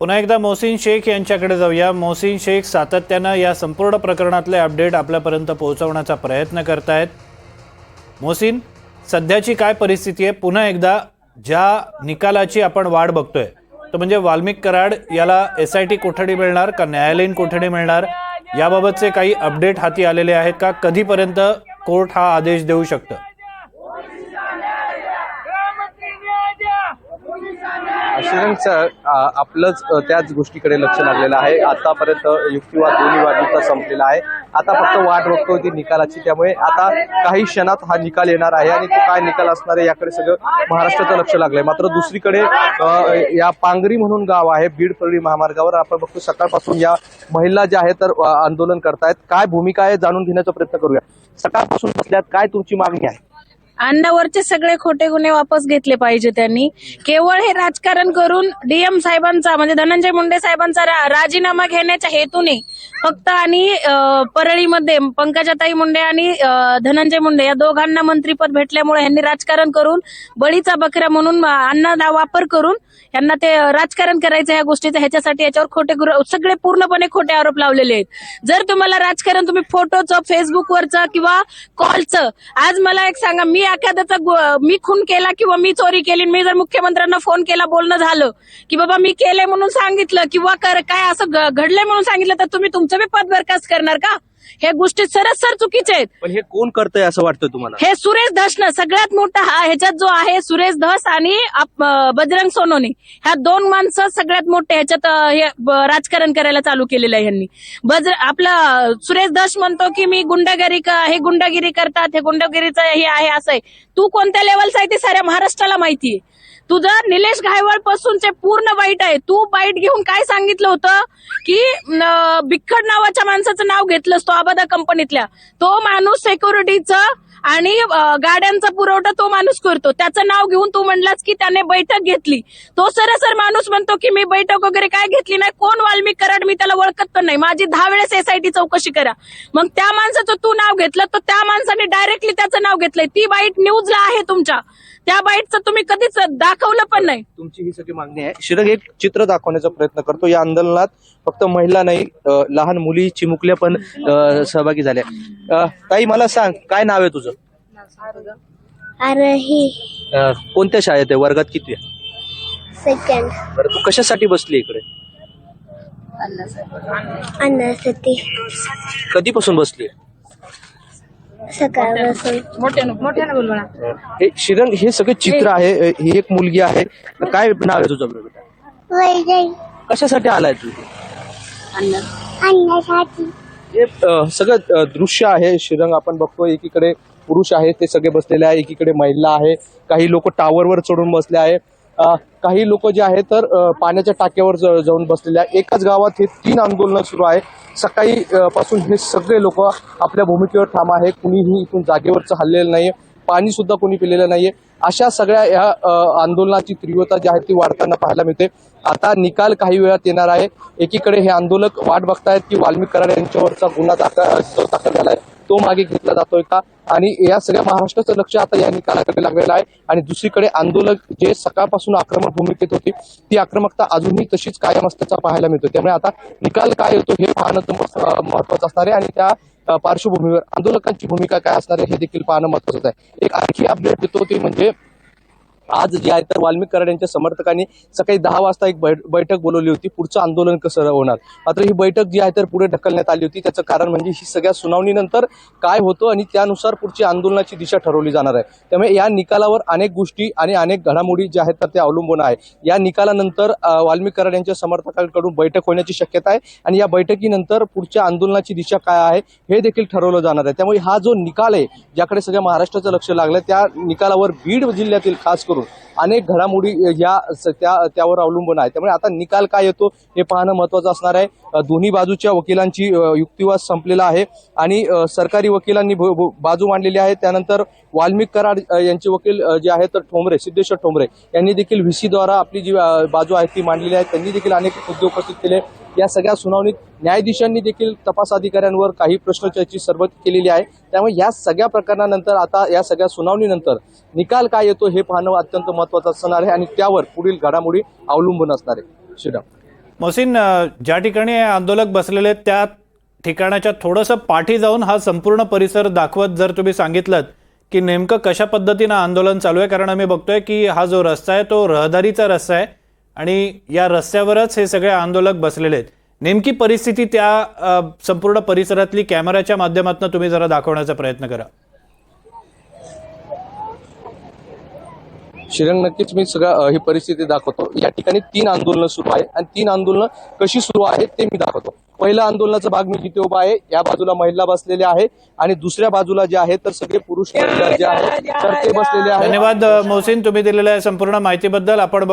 पुन्हा एकदा मोहसिन शेख यांच्याकडे जाऊया. मोहसिन शेख सातत्यानं या संपूर्ण प्रकरणातले अपडेट आपल्यापर्यंत पोहोचवण्याचा प्रयत्न करतायत. मोहसिन सध्याची काय परिस्थिती आहे? पुन्हा एकदा ज्या निकालाची आपण वाट बघतोय तो म्हणजे वाल्मिक कराड याला एस आय टी कोठडी मिळणार का न्यायालयीन कोठडी मिळणार? याबाबतचे काही अपडेट हाती आलेले आहेत का? कधीपर्यंत कोर्ट हा आदेश देऊ शकतं? श्रीरंगचं आपलंच त्याच गोष्टीकडे लक्ष लागलेलं आहे. आतापर्यंत युक्तिवाद दोन्ही बाजूचा संपलेला आहे. आता फक्त वाट बघतोय ती निकालाची. त्यामुळे आता काही क्षणात हा निकाल येणार आहे आणि तो काय निकाल असणार आहे याकडे सगळं महाराष्ट्राचं लक्ष लागलंय. मात्र दुसरीकडे या पांगरी म्हणून गाव आहे बीड परळी महामार्गावर. आपण बघतो सकाळपासून या महिला ज्या आहेत तर आंदोलन करतायत. काय भूमिका आहे जाणून घेण्याचा प्रयत्न करूया. सकाळपासून बसल्यात. काय तुमची मागणी आहे? अन्नावरचे सगळे खोटे गुन्हे वापस घेतले पाहिजे त्यांनी. केवळ हे राजकारण करून डीएम साहेबांचा म्हणजे धनंजय मुंडे साहेबांचा रा- राजीनामा घेण्याच्या हेतूने फक्त आणि परळीमध्ये पंकजाताई मुंडे आणि धनंजय मुंडे या दोघांना मंत्रीपद भेटल्यामुळे यांनी राजकारण करून बळीचा बकरा म्हणून अन्नाचा वापर करून यांना ते राजकारण करायचं ह्या गोष्टीचं ह्याच्यासाठी याच्यावर खोटे सगळे पूर्णपणे खोटे आरोप लावलेले आहेत. जर तुम्हाला राजकारण तुम्ही फोटोचं फेसबुकवरचं किंवा कॉलचं आज मला एक सांगा मी एखाद्याचा मी खून केला किंवा मी चोरी केली मी जर मुख्यमंत्र्यांना फोन केला बोलणं झालं की बाबा मी केलंय म्हणून सांगितलं किंवा कर- काय असं घडलंय म्हणून सांगितलं तर तुम्ही तुमचं बी पद बरखास्त करणार का? ह्या गोष्टी सरस सर चुकीच्या आहेत. पण हे कोण करतंय असं वाटतं तुम्हाला? हे सुरेश धसनं सगळ्यात मोठा हा ह्याच्यात जो आहे सुरेश धस आणि आप- अं, बजरंग सोनोने. ह्या दोन माणसं सगळ्यात मोठे ह्याच्यात अं, हे ब- राजकारण करायला चालू केलेलं आहे यांनी बजर आपला अं, सुरेश धस म्हणतो की मी गुंडगिरी क- हे गुंडगिरी करतात हे गुंडगिरीचं हे आहे असं आहे. तू कोणत्या लेवलचा आहे ते साऱ्या महाराष्ट्राला माहिती आहे. तुझं निलेश घायवळ पासूनचे पूर्ण वाईट आहे तू बाईट घेऊन काय सांगितलं होतं? की बिखड नावाच्या माणसाचं नाव घेतलंस तो आबादा कंपनीतल्या. तो माणूस सेक्युरिटीचं आणि गाड्यांचा पुरवठा तो माणूस करतो. त्याचं नाव घेऊन तू म्हणलास की त्याने बैठक घेतली. तो सरसर माणूस म्हणतो की मी बैठक वगैरे काय घेतली नाही. कोण वाल्मिक कराड मी त्याला ओळखत पण नाही. माझी दहा वेळेस एसआयटी चौकशी करा. मग त्या माणसाचं तू नाव घेतलं तर त्या माणसाने डायरेक्टली त्याचं नाव घेतलंय. ती बाईट न्यूजला आहे तुमच्या. त्या बाईटचं तुम्ही कधीच दाखवलं पण नाही. तुमची ही सगळी मागणी आहे. शिरंग एक चित्र दाखवण्याचा प्रयत्न करतो. या आंदोलनात फक्त महिला नाही लहान मुली चिमुकल्या पण सहभागी झाल्या. ताई मला सांग काय नाव आहे तुझं? आरोही. अ, कोणत्या शाळेत आहे? वर्गात किती आहे? सेकंड बरं तू कशासाठी बसली इकडे? अन्नासाठी कधीपासून बसली सकाळपासून. हे. शिरंग हे सगळे चित्र आहे अ, ही एक मुलगी आहे. काय नाव आहे तुझं? बेटा कशासाठी आलाय तू? अन्नासाठी. हे अ, सगळं अ, दृश्य आहे. श्रीरंग आपण बघतो एकीकडे पुरुष आहेत ते सगळे बसलेले आहे एकीकडे महिला आहे. काही लोक टावरवर चढून बसले आहे. काही लोक जे आहेत तर पाण्याच्या टाक्यावर जाऊन बसलेले आहे एकाच गावात हे तीन आंदोलनं सुरू आहे. सकाळी पासून हे सगळे लोक आपल्या भूमिकेवर ठाम आहे. कुणीही इथून जागेवरचं हल्लेलं नाही पाणी सुद्धा कोणी पिलेलं नाहीये. अशा सगळ्या या आंदोलनाची तीव्रता जी आहे ती वाढताना पाहायला मिळते. आता निकाल काही वेळात येणार आहे. एकीकडे हे आंदोलक वाट बघतायत की वाल्मिक कराड यांच्यावरचा गुन्हा दाखल दाखल झाला आहे तो मागे घेतला जातोय का? आणि या सगळ्या महाराष्ट्राचं लक्ष आता या निकालाकडे लागलेलं आहे. आणि दुसरीकडे आंदोलक जे सकाळपासून आक्रमक भूमिकेत होती ती आक्रमकता अजूनही तशीच कायम असल्याचा पाहायला मिळतो. त्यामुळे आता निकाल काय येतो हे पाहणं तर मस्त- महत्वाचं असणार आहे. आणि त्या पार्श्वभूमीवर आंदोलकांची भूमिका काय असणार आहे हे देखील पाहणं महत्वाचं आहे. एक आणखी अपडेट देतो ते म्हणजे आज जे आहे तर वाल्मिक कराड यांच्या समर्थकांनी सकाळी दहा वाजता एक बैठ- बैठक बोलवली होती. पुढचं आंदोलन कसं होणार? मात्र ही बैठक जी आहे तर पुढे ढकलण्यात आली होती. त्याचं कारण म्हणजे ही सगळ्या सुनावणीनंतर काय होतं आणि त्यानुसार पुढची आंदोलनाची दिशा ठरवली जाणार आहे. त्यामुळे या निकालावर अनेक गोष्टी आणि अनेक घडामोडी ज्या आहेत तर ते अवलंबून आहे. या निकालानंतर वाल्मिक कराड यांच्या समर्थकांकडून बैठक होण्याची शक्यता आहे आणि या बैठकीनंतर पुढच्या आंदोलनाची दिशा काय आहे हे देखील ठरवलं जाणार आहे. त्यामुळे हा जो निकाल आहे ज्याकडे सगळ्या महाराष्ट्राचं लक्ष लागलं त्या निकालावर बीड जिल्ह्यातील खास करून अनेक घडामोडी या स- त्या त्यावर अवलंबून आहे. त्यामुळे आता निकाल काय येतो हे पाहणं महत्वाचं असणार आहे. दोन्ही बाजूच्या वकिलांची युक्तिवाद संपलेला आहे आणि सरकारी वकिलांनी बाजू मांडलेली आहे. त्यानंतर वाल्मिक कराड यांचे वकील जे आहेत ठोंबरे सिद्धेश्वर ठोंबरे यांनी देखील व्ही द्वारा आपली जी बाजू आहे ती मांडलेली आहे. त्यांनी देखील अनेक मुद्दे उपस्थित केले. या सगळ्या सुनावणीत न्यायाधीशांनी देखील तपास अधिकाऱ्यांवर काही प्रश्नचर्ची सर्व केलेली आहे. त्यामुळे या सगळ्या प्रकरणानंतर आता या सगळ्या सुनावणीनंतर निकाल काय येतो हे पाहणं अत्यंत महत्वाचं असणार आहे आणि त्यावर पुढील घडामोडी अवलंबून असणार आहे. श्रीराम. मोहसिन ज्या ठिकाणी आंदोलक बसलेले आहेत त्या ठिकाणाच्या थोडंसं पाठी जाऊन हा संपूर्ण परिसर दाखवत जर तुम्ही सांगितलं की नेमकं कशा पद्धतीनं आंदोलन चालू आहे कारण आम्ही बघतोय की हा जो रस्ता आहे तो रहदारीचा रस्ता आहे. आणि या रस्त्यावरच हे सगळे आंदोलक बसलेले आहेत. नेमकी परिस्थिती त्या संपूर्ण परिसरातली कॅमेऱ्याच्या माध्यमातून तुम्ही जरा दाखवण्याचा प्रयत्न करा. श्रीरंग नक्कीच मी सगळं ही परिस्थिती दाखवतो. या ठिकाणी तीन आंदोलनं सुरू आहे आणि तीन आंदोलनं कशी सुरू आहेत ते मी दाखवतो. पहिल्या आंदोलनाचा भाग मी जिथे उभा आहे या बाजूला महिला बसलेल्या आहे आणि दुसऱ्या बाजूला जे आहे तर सगळे पुरुष जे आहेत तर ते बसलेले आहेत. धन्यवाद मोहसिन तुम्ही दिलेल्या संपूर्ण माहितीबद्दल आपण